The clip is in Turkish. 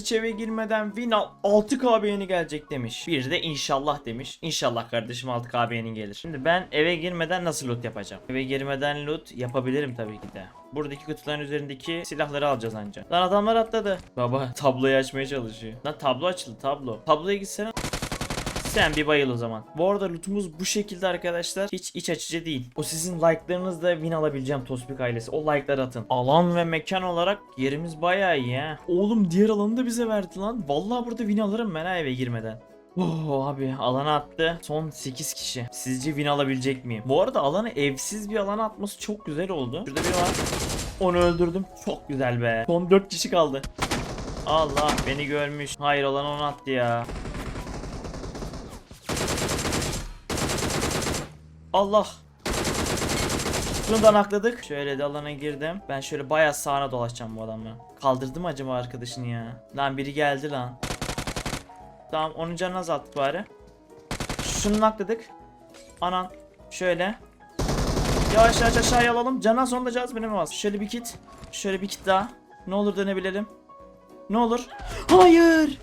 herkes hiç girmeden win al 6k beğeni gelecek demiş. Bir de inşallah demiş. İnşallah kardeşim 6k beğeni gelir. Şimdi ben eve girmeden nasıl loot yapacağım? Eve girmeden loot yapabilirim tabii ki de. Buradaki kutuların üzerindeki silahları alacağız ancak. Lan adamlar atladı. Baba tabloyu açmaya çalışıyor. Lan tablo açıldı tablo. Tabloya gitsene. Sen bir bayıl o zaman. Bu arada lootumuz bu şekilde arkadaşlar. Hiç iç açıcı değil. O sizin like'larınızla win alabileceğim Tospik ailesi. O like'ları atın. Alan ve mekan olarak yerimiz bayağı iyi ha. Oğlum diğer alanı da bize verdi lan. Vallahi burada win alırım ben eve girmeden. Oh abi alana attı. Son 8 kişi. Sizce win alabilecek miyim? Bu arada alanı evsiz bir alana atması çok güzel oldu. Şurada biri var. Onu öldürdüm. Çok güzel be. Son 4 kişi kaldı. Allah beni görmüş. Hayır olan onu attı ya. Allah. Şunu da nakladık. Şöyle de alana girdim. Ben şöyle bayağı sağına dolaşacağım bu adamla. Kaldırdı mı acaba arkadaşını ya? Lan biri geldi lan. Tamam onun canını azalttık bari. Şunu nakladık. Anan. Şöyle. Yavaş yavaş aşağıya alalım. Canan sonunda cazibine bas. Şöyle bir kit. Şöyle bir kit daha. Ne olur dönebilelim. Ne olur? Hayır.